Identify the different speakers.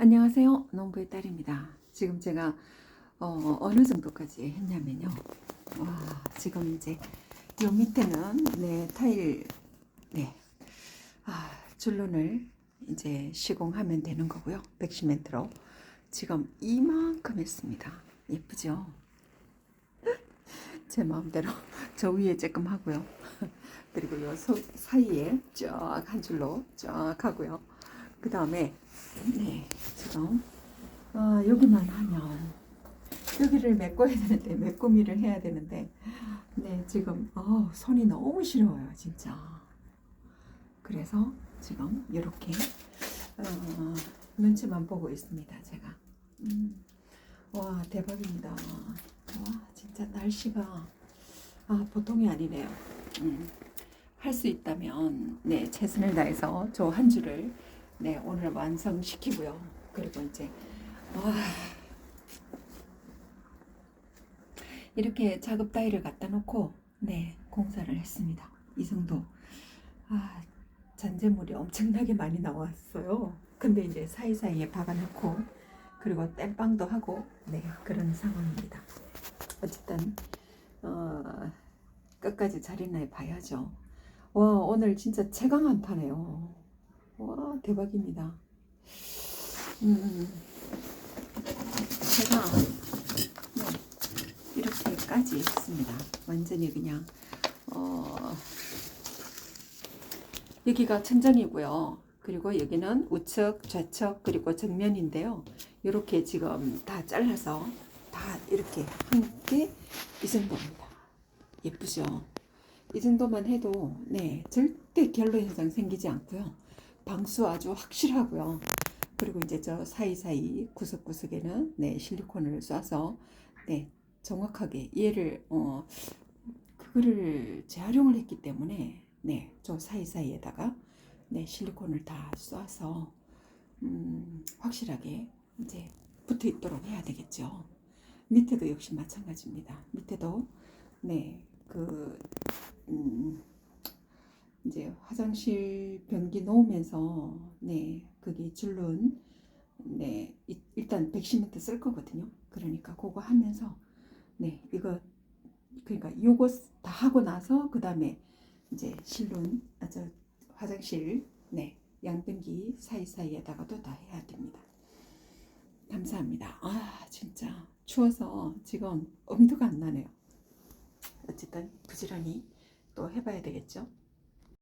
Speaker 1: 안녕하세요. 농부의 딸입니다. 지금 제가 어, 어느 정도까지 했냐면요. 와, 지금 이제 요 밑에는 네, 타일 네. 아, 줄눈을 이제 시공하면 되는 거고요. 백시멘트로. 지금 이만큼 했습니다. 예쁘죠? 제 마음대로 저 위에 조금 하고요. 그리고 요 소- 사이에 쫙 한 줄로 쫙 하고요. 그 다음에 네 지금 아, 여기만 하면 여기를 메꿔야 되는데 메꾸미를 해야 되는데 네 지금 어, 손이 너무 시려워요 진짜. 그래서 지금 이렇게 어, 눈치만 보고 있습니다 제가. 음, 와 대박입니다. 와 진짜 날씨가 아 보통이 아니네요. 음, 할 수 있다면 네 최선을 다해서 저한 줄을 네 오늘 완성시키고요. 그리고 이제 와 이렇게 작업 따위를 갖다 놓고 네 공사를 했습니다. 이 정도 아 잔재물이 엄청나게 많이 나왔어요. 근데 이제 사이사이에 박아놓고 그리고 땜빵도 하고 네 그런 상황입니다. 어쨌든 어, 끝까지 잘했나 봐야죠. 와 오늘 진짜 최강 한 파네요. 와 대박입니다. 음, 제가 네, 이렇게까지 했습니다. 완전히 그냥 어, 여기가 천정이고요. 그리고 여기는 우측, 좌측 그리고 정면인데요. 이렇게 지금 다 잘라서 다 이렇게 함께 이 정도입니다. 예쁘죠? 이 정도만 해도 네 절대 결로 현상 생기지 않고요. 방수 아주 확실하고요. 그리고 이제 저 사이사이 구석구석에는 네 실리콘을 쏴서 네 정확하게 얘를 어 그거를 재활용을 했기 때문에 네 저 사이사이에다가 네 실리콘을 다 쏴서 음, 확실하게 이제 붙어 있도록 해야 되겠죠. 밑에도 역시 마찬가지입니다. 밑에도 네, 그 음, 이제 화장실 변기 놓으면서 네, 거기 줄눈 네, 이- 일단 백시멘트 쓸 거거든요. 그러니까 그거 하면서 네, 이거 그러니까 요거 다 하고 나서 그 다음에 이제 실눈 아, 저 화장실 네, 양변기 사이사이에다가도 다 해야 됩니다. 감사합니다. 아, 진짜 추워서 지금 엄두가 안 나네요. 어쨌든 부지런히 또 해봐야 되겠죠.